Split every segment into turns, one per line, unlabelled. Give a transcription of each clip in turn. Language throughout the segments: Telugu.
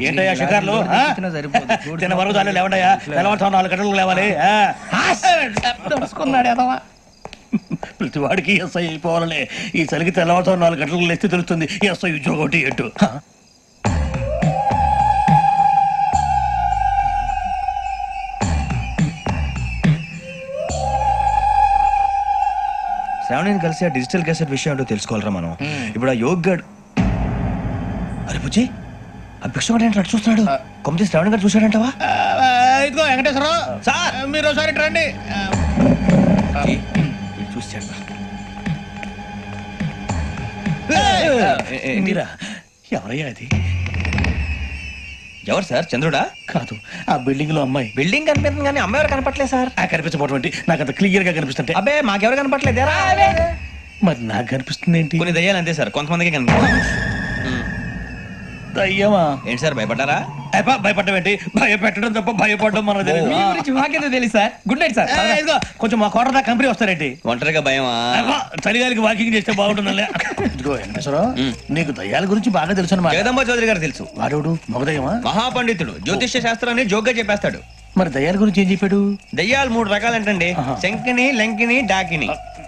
ఏంటయ్యా షికార్లు? తిన్న వరకు చాలు లేవండయ్యా. తెల్లవారుతో నాలుగు గంటలకు లేవాలి. ఆ?
తెలుసుకున్నాడు ఎదవా.
ప్రతి వాడికి ఎస్ఐ అయిపోవాలనే. ఈ చలికి తెల్లవారుతో నాలుగు గంటలకు లేస్తే తెలుస్తుంది ఎస్ఐ ఉద్యోగం ఒకటి ఎటు
శ్రావణిని కలిసి ఆ డిజిటల్ క్యాసెట్ విషయం ఏంటో తెలుసుకోవాలరా మనం. ఇప్పుడు ఆ యోగ్ గడ్ అరే బుజ్జి ఆ భిక్షగాడు ఏంటి అటు చూస్తున్నాడు. కొమ్మతి శ్రావణి గారు చూశాడంటవా?
ఇదిగో వెంకటేశ్వరరావు
సార్.
మీరు ఒకసారి రండి.
చూశాడు
మీరా ఎవరయ్యా అది
ఎవరు సార్? చంద్రుడా?
కాదు ఆ బిల్డింగ్లో అమ్మాయి.
బిల్డింగ్ కనిపిస్తుంది కానీ అమ్మ ఎవరు కనపట్లేదు సార్?
ఆ కనిపించబోటువంటి నాకు అంత క్లియర్గా కనిపిస్తుంటే.
అబ్బే మాకెవరు కనపట్లేదేరా
మరి నాకు కనిపిస్తుంది ఏంటి?
కొన్ని దయ్యాలు అంతే సార్. కొంతమందికి కనిపి
అయ్యమా
ఏంటి సార్ భయపడ్డారా?
భయపడడం ఏంటి? భయపెట్టడం తప్ప భయపడడం తెలియదు.
మీ గురించి మాకేదో తెలుసు సార్? Good night sir.
ఇదిగో, కొంచెం మా కోట దాకా కంపెనీ వస్తారేంటి?
ఒంటరిగా భయమా?
అబ్బా, చలిగాలికి వాకింగ్ చేస్తే బాగుంటుందిలే. ఇదిగో వెంకటేశ్వరరావు నీకు దయ్యాల గురించి బాగా తెలుసు అనమాట
జగదంబ చౌదరి గారు తెలుసు.
వాడోడు మగదయ్యమా?
మహాపండితుడు. జ్యోతిష్య శాస్త్రాన్ని జోగ్గా చెప్పేస్తాడు.
మరి దయ్యాల గురించి ఏం చెప్పాడు?
దయ్యాలు మూడు రకాలంటండి.
ఆహా.
శంకిని లంకిని డాకిని.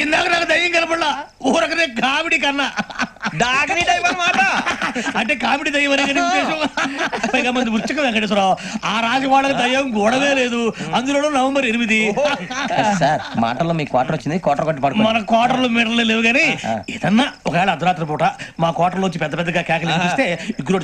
ఇందాక నాకు దయ్యం కనపడలా. ఊరకనే కామెడీ కన్నా.
డాకిని టైప్ అన్నమాట
అంటే కామెడీ దయ్యం అనే కదా ఉద్దేశం. పైగా మంది ఉచ్చక వెంకటేశ్వరరావు ఆ రాజు వాళ్ళకి దయ్యం గొడవే లేదు. అందులోనూ నవంబర్ ఎనిమిది.
సార్ మాటల్లో మీ క్వార్టర్ వచ్చింది క్వార్టర్ కొట్టి పడుకో
మన కోటర్లు మీటర్లు లేవు కానీ ఏదన్నా ఒకవేళ అర్ధరాత్రి పూట మా కోటర్లో వచ్చి పెద్ద పెద్దగా కేకలు వినిపిస్తే ఇగ్గురు.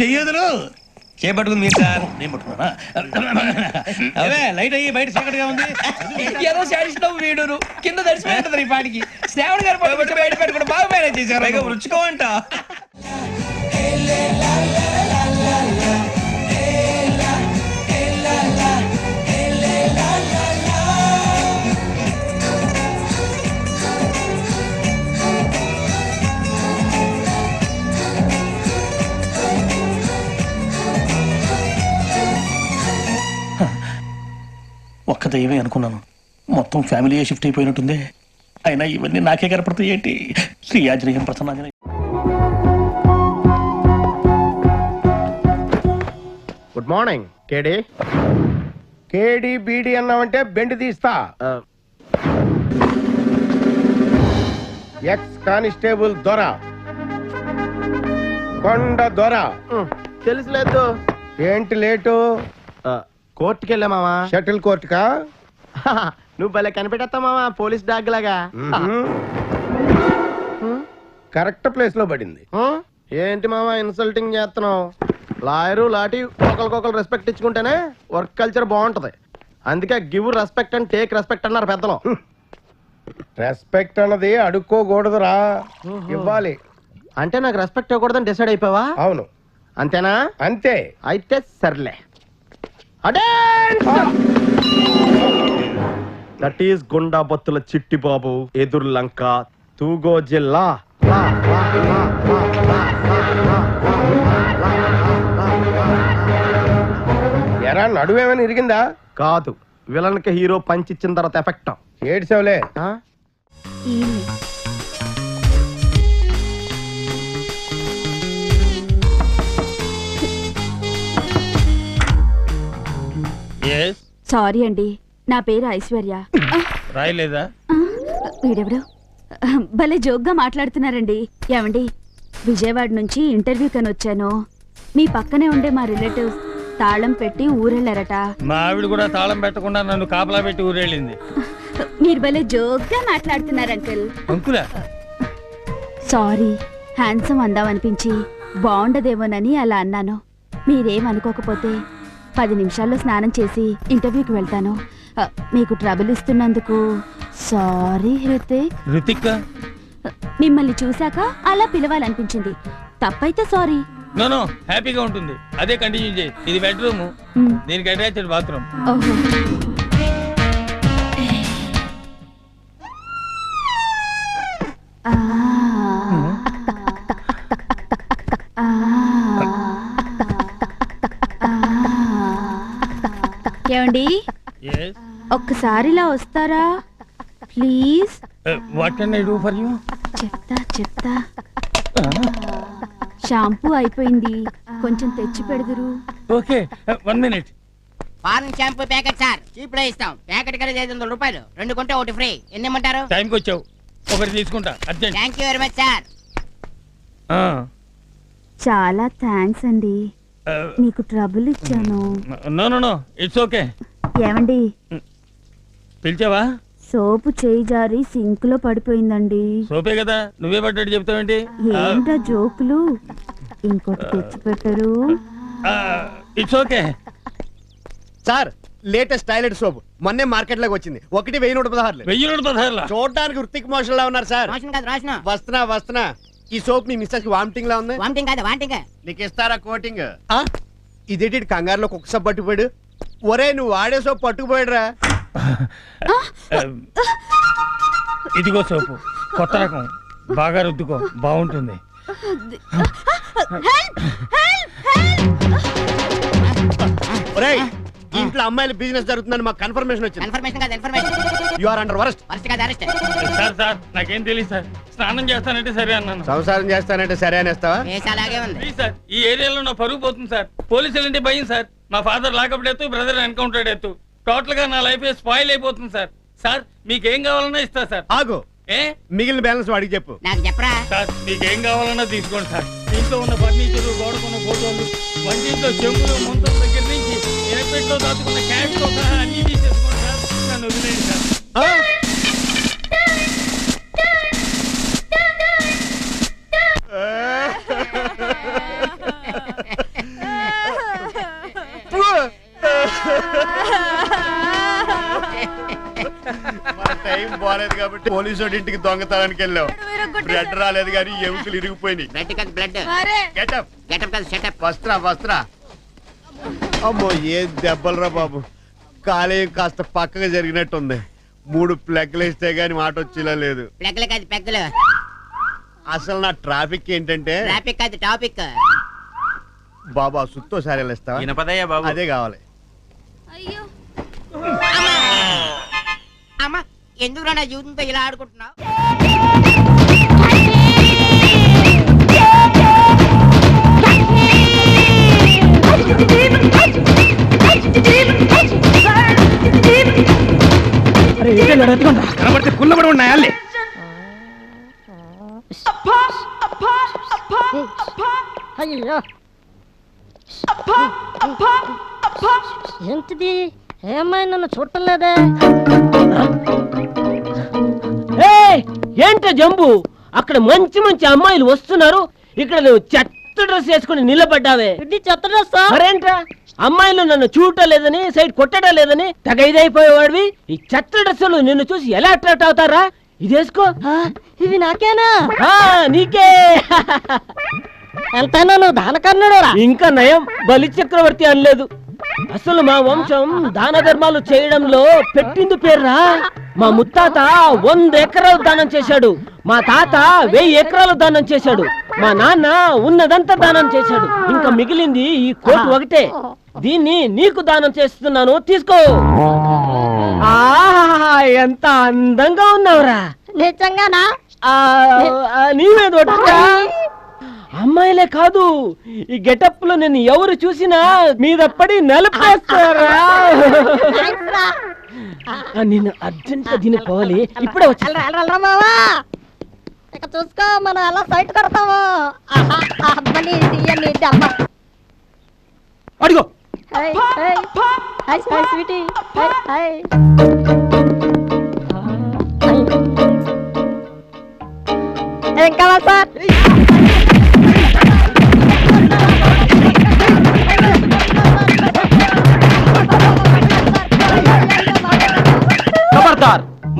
చెయ్యదులు
చేపట్టుకుంది మీరు సార్?
నేను పట్టుకున్నా అవే లైట్ అయ్యి బయట చీకటిగా ఉంది.
ఏదో శాడిస్ట్ వీడును. కింద దర్శనం ఈ పాటికి. శ్రావణ్ గారు బయట పెట్టుకుంటే బాగా మేనేజ్ చేశారు
పైగా రుచుకోవంట
దయ్యమే అనుకున్నాను. మొత్తం ఫ్యామిలీ షిఫ్ట్ అయిపోయినట్టుంది. అయినా ఇవన్నీ నాకే కనపడతాయి ఏంటి? శ్రీ ఆంజనేయం ప్రసన్నాంజనేయం.
గుడ్ మార్నింగ్ కేడి. కేడి బీడి అన్నావంటే బెండ్ తీస్తా. ఎక్స్ కానిస్టేబుల్ దొర. కొండ దొర.
తెలుసులేదు.
ఏంటి లేటు?
కోర్టుకి వెళ్ళా మావా?
షటిల్ కోర్టుకా?
నువ్వు భలే కనిపెట్టేస్తా మావా పోలీస్ డాగ్ లాగా.
కరెక్ట్ ప్లేస్లో పడింది?
ఏంటి మావా ఇన్సల్టింగ్ చేస్తున్నావు? లాయరు లాటి ఒకరికొకరు రెస్పెక్ట్ ఇచ్చుకుంటేనే వర్క్ కల్చర్ బాగుంటది. అందుకే give respect and take respect అన్నారు పెద్దలు.
రెస్పెక్ట్ అన్నది అడుక్కోకూడదురా. ఇవ్వాలి.
అంటే నాకు రెస్పెక్ట్ ఇవ్వకూడదని డిసైడ్ అయిపోవా
అవును.
అంతేనా?
అంతే.
అయితే సర్లే. దట్ ఈస్ గుండా బొత్తుల చిట్టి బాబు ఎదురు లంక తూగో జిల్లా
ఎరా నడువేమైనా ఇరిగిందా?
కాదు విలన్కి హీరో పంచ్ ఇచ్చిన తర్వాత ఎఫెక్ట్
ఏడ్చావులే.
సారీ అండి. నా పేరు ఐశ్వర్య.
రాయలేదా?
వీడెవడు? భలే జోక్గా మాట్లాడుతున్నారండి. ఏమండి విజయవాడ నుంచి ఇంటర్వ్యూ కని వచ్చాను మీ పక్కనే ఉండే మా రిలేటివ్స్ తాళం పెట్టి ఊరెళ్ళారట.
మా ఆవిడ కూడా తాళం పెట్టకుండా నన్ను కాపలా పెట్టి ఊరేళ్ళింది.
మీరు భలే జోక్గా మాట్లాడుతున్నారు అంకుల్.
అంకులా?
సారీ హ్యాండ్సమ్ అందామనిపించి బాగుండదేమోనని అలా అన్నాను. మీరేమనుకోకపోతే పది నిమిషాల్లో స్నానం చేసి ఇంటర్వ్యూకి వెళ్తాను. మీకు ట్రబుల్ ఇస్తున్నందుకు సారీ హృతిక్.
రుతిక్
మిమ్మల్ని చూశాక అలా పిలవాలనిపించింది. తప్పైతే సారీ.
నో హ్యాపీగా ఉంటుంది. అదే కంటిన్యూ చేయి. ఇది బెడ్రూమ్. దీనికి అటాచ్డ్ బాత్రూమ్.
ఓహో. ఒక్కసారి ఇలా వస్తారా? Please.
What can I do for you?
చెప్తా చెప్తా. షాంపూ అయిపోయింది. కొంచెం తెచ్చి పెడదురు.
Okay one minute.
Foreign shampoo packet sir చీప్లో ఇస్తాం. ప్యాకెట్ ఖరీదు ఐదు వందల రూపాయలు. రెండు కొంటే ఒకటి ఫ్రీ. ఎన్ని ఇమ్మంటారు
టైంకి వచ్చావు. ఒకటి తీసుకుంటా. Urgent.
Thank you very much sir.
చాలా థ్యాంక్స్ అండి. మీకు ట్రబుల్ ఇచ్చాను.
No no no. It's okay.
ఏమండి?
పిలిచావా?
సోపు చేయి జారి సింక్లో పడిపోయిందండి.
సోపే కదా నువ్వే పడ్డట్టు చెప్తావేంటి?
ఏంటా జోకులు? ఇంకోటి తెచ్చి పెట్టరు
it's okay.
Sir latest toilet soap. మొన్నే మార్కెట్లోకి వచ్చింది. ఒకటి వెయ్యి నూట పదహారులు.
వెయ్యి నూట పదహారులా?
చూడడానికి వృత్తిక్ మోషన్ లా ఉన్నారు సార్. వస్తున్నా వస్తున్నా. ఈ సోప్ మీ మిస్సెస్కి వామిటింగ్ లా ఉంది?
వామిటింగ్ కాదు వామిటింగ్.
నీకు ఇస్తారా కోటింగ్? ఇదేంటి ఈడు కంగారులో కుక్క సోప్ పట్టుకుపోయాడు? ఒరే నువ్వు వాడే సోప్ పట్టుకుపోయాడురా.
ఇదిగో సోపు కొత్త రకం. బాగా రుద్దుకో బాగుంటుంది.
ఒరేయ్ ఇంట్లో అమ్మాయిల బిజినెస్ జరుగుతుందని మాకు కన్ఫర్మేషన్ వచ్చింది.
కన్ఫర్మేషన్ కాదు information
you are under worst
first కాదు అరెస్ట్
సార్ సార్ నాకేం తెలియదు సార్. స్నానం చేస్తానంటే సరే అన్నాను.
సంసారం చేస్తానంటే సరే అనేస్తావా?
కేసు అలాగే ఉంది.
ప్లీజ్ సార్ ఈ ఏరియాలో నా పరుగు పోతుంది సార్. పోలీసులు అంటే భయం సార్. మా ఫాదర్ లాకప్ ఎత్తు బ్రదర్ ఎన్కౌంటర్ ఎత్తు టోటల్గా నా లైఫ్ స్పాయిల్ అయిపోతుంది సార్. సార్ మీకేం కావాలన్నా ఇస్తా సార్.
ఆగు.
ఏ?
మిగిలిన బ్యాలెన్స్ వాడికి చెప్పు.
నాకు చెప్పరా?
సార్ మీకేం కావాలన్నా తీసుకోండి సార్. ఇంట్లో ఉన్న ఫర్నిచర్ గోడకున్న ఫోటోలు వంటింట్లో చెంబులు ముంతల దగ్గర నుంచి ఎనపెట్లో దాచుకున్న క్యాష్తో సహా అన్ని తీసేసుకోండి సార్. నన్ను వదిలేయండి సార్.
ఆ? టైం బాగాలేదు కాబట్టి పోలీసు వాడి ఇంటికి దొంగతనానికి వెళ్ళాం. బ్లడ్ రాలేదు కానీ ఎముకలు ఇరిగిపోయినాయి.
బ్లడ్ కాదు బ్లడ్
గెటప్
గెటప్ కాదు సెటప్
వస్త్రా వస్త్రా. అమ్మో ఏ దెబ్బలరా బాబు. కాలేయం కాస్త పక్కగా జరిగినట్టుంది. మూడు ప్లగ్లు వేస్తే గానీ మాట వచ్చేలా లేదు.
ప్లగ్లు కాదు పెగ్గలు
అసలు నా ట్రాఫిక్ ఏంటంటే?
ట్రాఫిక్ కాదు టాపిక్
బాబా సుత్తో సారీ ఇస్తావా
వినపదయ్యా బాబు.
అదే కావాలి.
అయ్యో!
ఎందుకు నా జీవితంతో ఇలా ఆడుకుంటున్నావు?
కనబడితే కుల్లబడి ఉన్నాయాలే
అయ్యో ఏంటిది? ఏమైనా నన్ను చూడలేదే
ఏంట జంబు? అక్కడ మంచి మంచి అమ్మాయిలు వస్తున్నారు. ఇక్కడ నువ్వు చెత్త డ్రెస్ వేసుకుని నిలబడ్డావే.
ఇది చెత్త డ్రెస్సా?
మరేంట్రా? అమ్మాయిలు నన్ను చూడటం లేదని సైడ్ కొట్టడం లేదని తెగ ఇదైపోయేవాడివి ఈ చెత్త డ్రెస్సులు నిన్ను చూసి ఎలా అట్రాక్ట్ అవుతారా? ఇది వేసుకో.
ఇవి నాకేనా?
ఆ, నీకే.
ఎంతైనా నువ్వు దానకర్ణుడు
ఇంకా నయం. బలి చక్రవర్తి అనలేదు. అసలు మా వంశం దాన ధర్మాలు చేయడంలో పెట్టింది పేర్రా. మా ముత్తాత వంద ఎకరాలు దానం చేశాడు. మా తాత వెయ్యి ఎకరాలు దానం చేశాడు. మా నాన్న ఉన్నదంతా దానం చేశాడు. ఇంకా మిగిలింది ఈ కోటు ఒకటే. దీన్ని నీకు దానం చేస్తున్నాను. తీసుకో. ఆహా ఎంత అందంగా ఉన్నావురా.
నిజంగానా?
ఆ, ఆ, నీవే దొడ్డురా. అమ్మాయిలే కాదు ఈ గెటప్లో నేను ఎవరు చూసినా మీద పడి నలిపేస్తారా? నేను అర్జెంట్గా దీనికి పోవాలి. ఇప్పుడే వచ్చా
ఇక చూసుకో మనం ఎలా సైట్ కొడతాము.
అడిగో.
స్వీటీ. కావాలి సార్?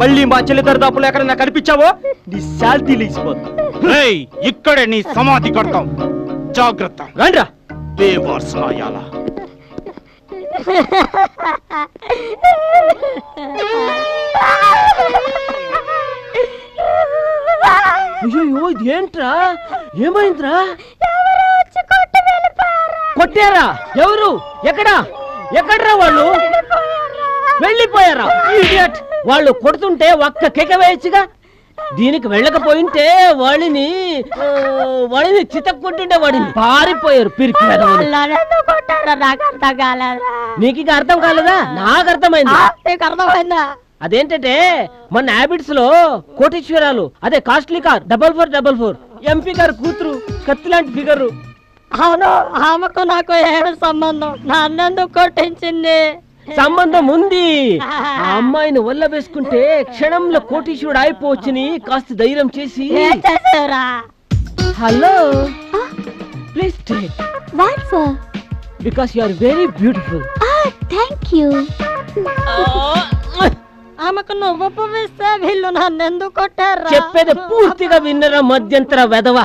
మళ్ళీ మా చెల్లి దరిదాపులు ఎక్కడైనా కనిపించావో? నీ శాల్తీ లేచిపోతుంది
ఇక్కడే నీ సమాధి కడతాం. జాగ్రత్త.
రండ్రా.
నాయాల
అయ్యో ఏంట్రా ఏమైందిరా? కొట్టారా? ఎవరు? ఎక్కడా? ఎక్కడ్రా వాళ్ళు? వెళ్ళిపోయారా? Idiot! వాళ్ళు కొడుతుంటే ఒక్క కేక వేయచ్చుగా. దీనికి వెళ్ళకపోయింటే వాళ్ళని ఆ, వాళ్ళని చితక్కుంటుంటే వాడిని. పారిపోయారు పిరికి
నాకు
ఇక అర్థం కాలేదా? నాకు అర్థమైంది.
అర్థమైందా?
అదేంటంటే మన హ్యాబిట్స్లో కోటేశ్వరాలు అదే costly car double four double four. MP గారు కూతురు కత్తి లాంటి ఫిగర్.
అవును ఆమెకు నాకు ఏమి సంబంధం. నన్నెందుకు కొట్టించింది?
సంబంధం ఉంది. ఆ అమ్మాయిని వల్ల వేసుకుంటే క్షణంలో కోటీశ్వరుడు అయిపోవచ్చని కాస్త ధైర్యం చేసి. Hello. Please take
what for
because you are very beautiful
thank you
ఆమెకు నువ్వు పువ్విస్తే వీళ్ళు నన్నెందుకు కొట్టారా?
చెప్పేది పూర్తిగా విన్నరా మధ్యంతర వెధవ.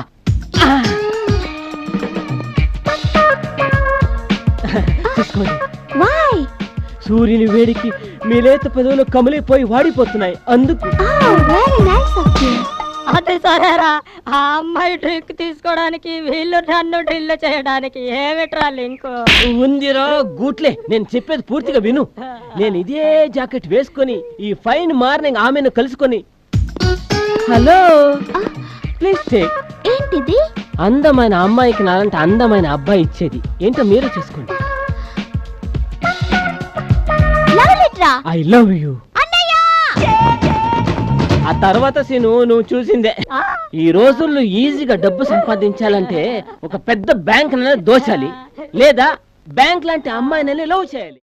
తీసుకోండి.
వై
సూర్యుని వేడికి మీ లేత పెదవులు కమిలిపోయి వాడిపోతున్నాయి. అందుకు
అది సరేరా. ఆ అమ్మాయి డ్రింక్ తీసుకోవడానికి వీళ్ళు నన్ను డ్రిల్ చేయడానికి ఏమిట్రా లింకు
ఉందిరా గూట్లే. నేను చెప్పేది పూర్తిగా విను. నేను ఇదే జాకెట్ వేసుకొని ఈ ఫైన్ మార్నింగ్ ఆమెను కలుసుకొని. హలో. ప్లీజ్ టేక్
ఏంటిది?
అందమైన అమ్మాయికి నాలంటే అందమైన అబ్బాయి ఇచ్చేది. ఏంటో మీరే చూసుకోండి. ఐ లవ్ యూ ఆ తర్వాత సీను నువ్వు చూసిందే. ఈ రోజుల్లో ఈజీగా డబ్బు సంపాదించాలంటే ఒక పెద్ద బ్యాంక్ దోచాలి. లేదా బ్యాంక్ లాంటి అమ్మాయిని లవ్ చేయాలి.